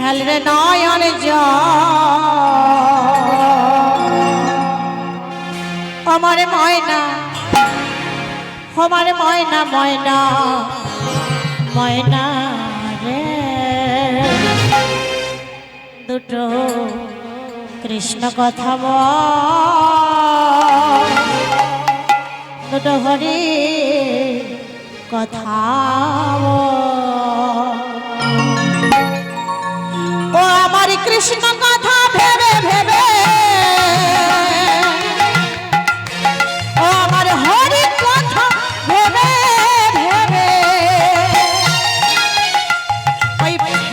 খেলরে নয়ন আমার ময়না আমার ময়না ময়না ময়না রে। দুটো কৃষ্ণ কথা দুটো হরি কথা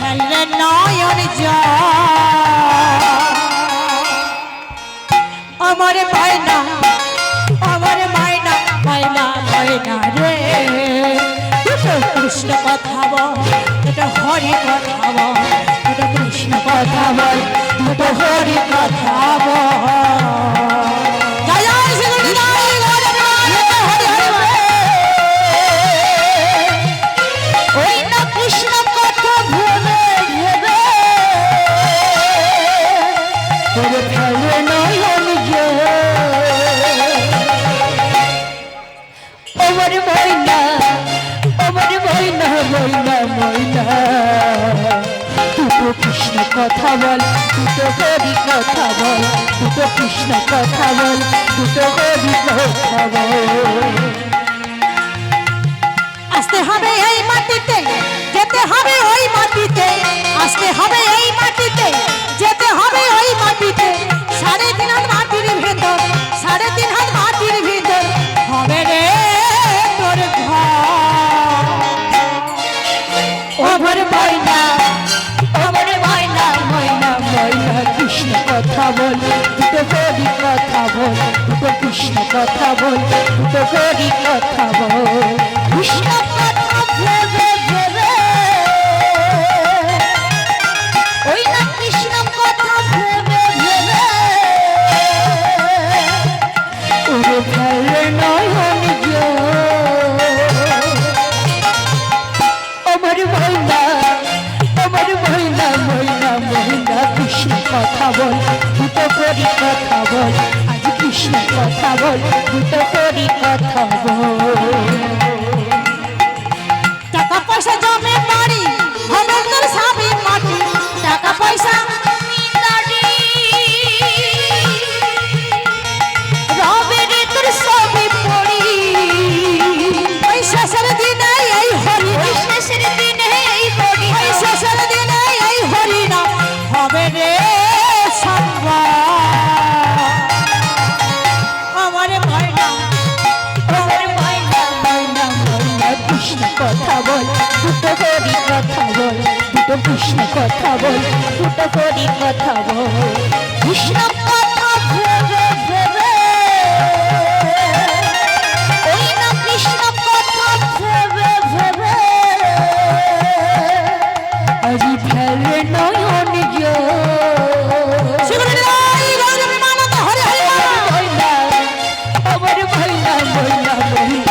ফেললে নয়ন আমার মায়না আমার মায়না মায়না মায়না রে দুটো কৃষ্ণ কথা বল দুটো হরি কথা বল দুটো কৃষ্ণ কথা বল দুটো হরি কথা বল। দুটো কৃষ্ণ কথা বল, দুটো হরি কথা বল, দুটো কৃষ্ণ কথা বল, দুটো হরি কথা বল। আসতে হবে এই মাটিতে, যেতে হবে ওই মাটিতে, আসতে হবে এই মাটিতে, যেতে হবে ওই মাটিতে, সাড়ে হাত মাটির হরি কথা কৃষ্ণ কথা ভেবে ভেবে ওই না কৃষ্ণ কথা ভেবে ভেবে উড়ে ফেলে নয়ন আমার মহিলা আমার কথা বল, দুটো করি কথা বল। কৃষ্ণ কথা বল দুটো করি কথা বল। করি কথা বল, দুটো কৃষ্ণ কথা বল, দুটো করি কথা বল। কৃষ্ণ কথা আজি ফেলে নয়ন জল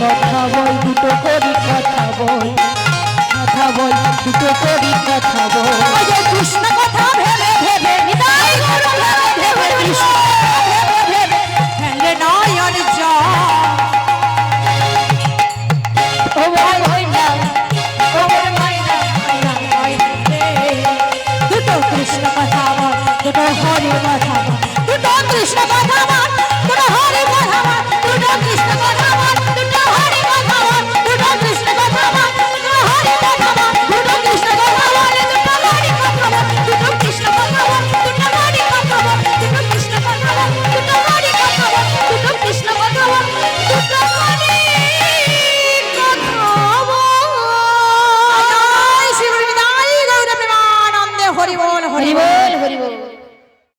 কথা বল দুটো করি কথা বল। কথা বল দুটো করি কথা বল। কৃষ্ণ কথা ভেবে ভেবে কৃষ্ণ কথা বল দুটো হরি কথা বল। দুটো কৃষ্ণ কথা বল